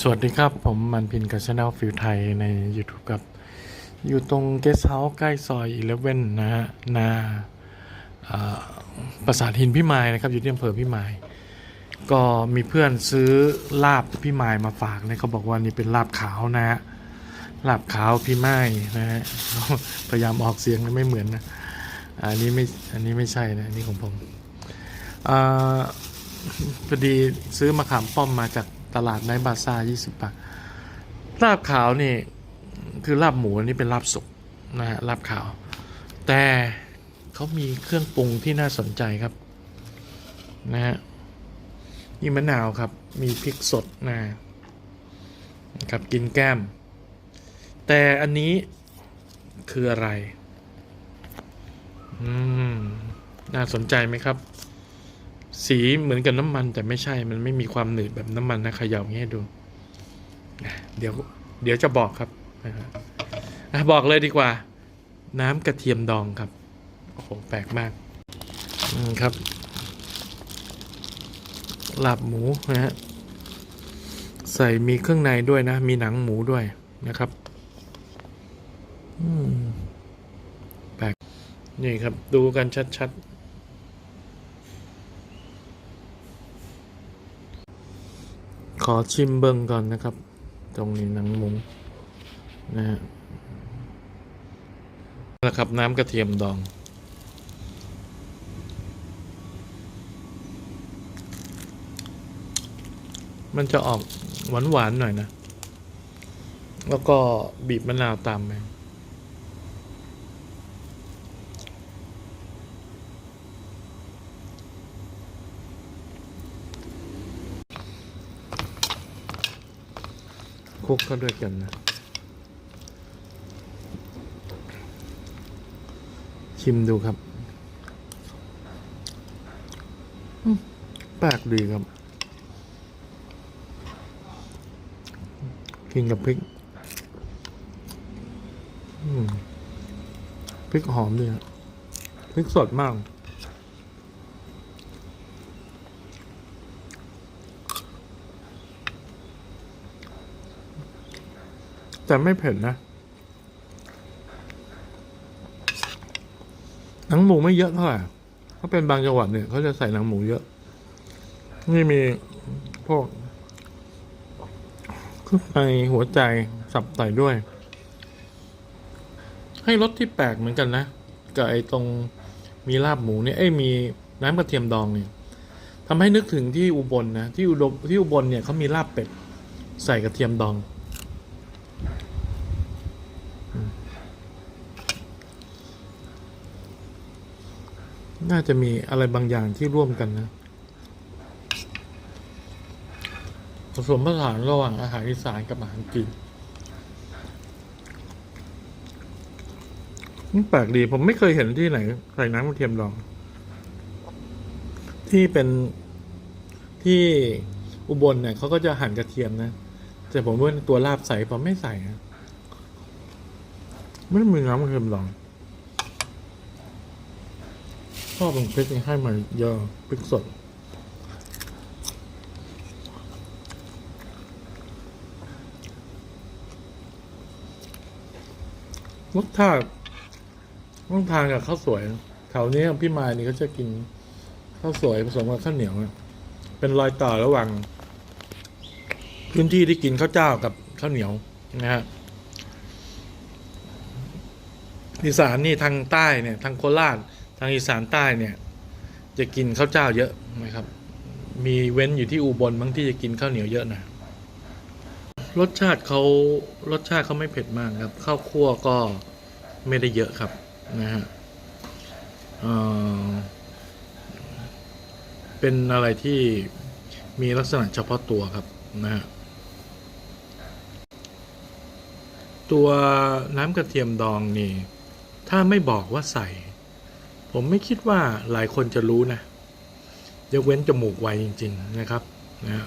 สวัสดีครับ ผมมันพินกับช anel ฟิวไทยใน YouTube ครับ อยู่ตรงเกสเฮาส์ใกล้ซอย11นะฮะนาอ่าปราสาทหินพี่ไม้นะครับ อยู่ที่อำเภอพี่ไม้ก็มีเพื่อนซื้อลาบพี่ไม้มาฝากเนี่ยเขาบอกว่านี่เป็นลาบขาวนะฮะลาบขาวพี่ไม้นะฮะพยายามออกเสียงไม่เหมือนนะอันนี้ไม่อันนี้ไม่ใช่นะอันนี้ของผมอพอดีซื้อมะขามป้อมมาจาก ตลาดไนบาซ่า20 บาทลาบขาวนี่คือลาบหมูอันนี้เป็นลาบสุกนะฮะลาบขาว แต่เขามีเครื่องปรุงที่น่าสนใจครับนะฮะมีมะนาวครับ มีพริกสดนะครับกินแก้ม แต่อันนี้คืออะไร อืม น่าสนใจไหมครับ สีเหมือนกับน้ำมันแต่ไม่ใช่มันไม่มีความหนืดแบบน้ำมันนะขย่าเงี้ยดู เดี๋ยวเดี๋ยวจะบอกครับบอกเลยดีกว่า น้ำกระเทียมดองครับ โอ้โห แปลกมากอืมครับลาบหมูนะฮะใส่มีเครื่องในด้วยนะ มีหนังหมูด้วยนะครับอืมแปลกนี่ครับดูกันชัดๆ ขอชิมเบิ้งก่อนนะครับ ตรงนี้หนังมุงนะฮะนะครับน้ำกระเทียมดอง มันจะออกหวานๆหน่อยนะ แล้วก็บีบมะนาวตามไป คุกเข้าด้วยกันนะ ชิมดูครับแปลกดีครับ กินกับพริกพริกหอมดีครับพริกสดมาก แต่ไม่เผ็ดนะ หนังหมูไม่เยอะเท่าไหร่ถ้าเป็นบางจังหวัดเนี่ยเขาจะใส่หนังหมูเยอะ นี่มีพวกเครื่องในหัวใจสับใส่ด้วย ให้รสที่แปลกเหมือนกันนะกับไอ้ตรงมีลาบหมูเนี่ยเอ้ยมีน้ำกระเทียมดองเนี่ยทำให้นึกถึงที่อุบลนะที่อุดมที่อุบลเนี่ยเขามีลาบเป็ดใส่กระเทียมดอง น่าจะมีอะไรบางอย่างที่ร่วมกันนะ ผสมผสานระหว่างอาหารอีสานกับอาหารจีนแปลกดีผมไม่เคยเห็นที่ไหนใส่น้ำกระเทียมดอง ที่เป็นที่อุบลเนี่ยเขาก็จะหั่นกระเทียมนะ แต่ผมว่าตัวลาบใส่ผมไม่ใส่นะไม่มีน้ำกระเทียมดอง ชอบเป็นพริกให้มาเยอะพริกสดรสชาติต้องทานกับข้าวสวยแถวนี้พี่มายนี่เขาจะกินข้าวสวยผสมกับข้าวเหนียวเป็นรอยต่อระหว่าง พื้นที่ที่กินข้าวเจ้ากับข้าวเหนียวนะฮะอีสานนี่ทางใต้เนี่ย ทางโคราช ทางอีสานใต้เนี่ยจะกินข้าวเจ้าเยอะนะครับ มีเว้นอยู่ที่อุบลบางที่จะกินข้าวเหนียวเยอะนะ รสชาติเขารสชาติเขาไม่เผ็ดมากครับ ข้าวคั่วก็ไม่ได้เยอะครับนะฮะเเป็นอะไรที่มีลักษณะเฉพาะตัวครับนะฮะตัวน้ำกระเทียมดองนี่ ถ้าไม่บอกว่าใส่ ผมไม่คิดว่าหลายคนจะรู้นะยกเว้นจมูกไวจริง ๆ นะครับนะ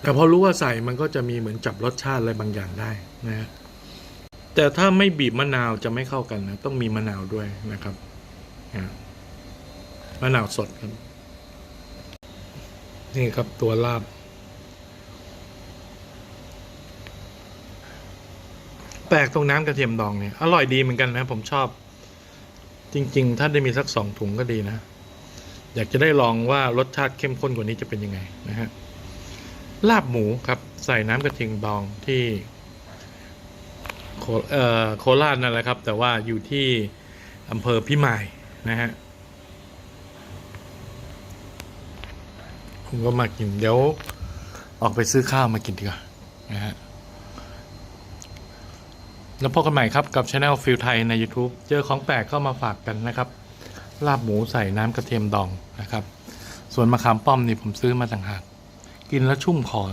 แต่พอรู้ว่าใส่มันก็จะมีเหมือนจับรสชาติอะไรบางอย่างได้นะแต่ถ้าไม่บีบมะนาวจะไม่เข้ากันนะต้องมีมะนาวด้วยนะครับนะมะนาวสดครับ นี่ครับตัวลาบ แปลกตรงน้ำกระเทียมดองเนี่ยอร่อยดีเหมือนกันนะผมชอบ จริง ๆ ถ้าได้มีสักสองถุงก็ดีนะ อยากจะได้ลองว่ารสชาติเข้มข้นกว่านี้จะเป็นยังไงนะฮะ ลาบหมูครับใส่น้ำกระเทียมดองที่โคเอ่อโคราชนั่นแหละครับ แต่ว่าอยู่ที่อำเภอพิมายนะฮะผมก็มากินเดี๋ยวออกไปซื้อข้าวมากินดีกว่านะฮะ แล้วพบกันใหม่ครับกับช anel ฟิลไทยใน YouTube เจอของแปลกเข้ามาฝากกันนะครับ ลาบหมูใส่น้ำกระเทียมดองนะครับ ส่วนมะขามป้อมนี่ผมซื้อมาต่างหาก กินแล้วชุ่มคอ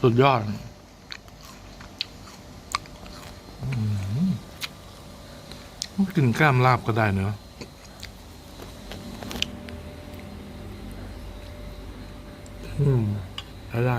สุดยอดอืมกินกล้ามลาบก็ได้เนอะอืม ได้ได้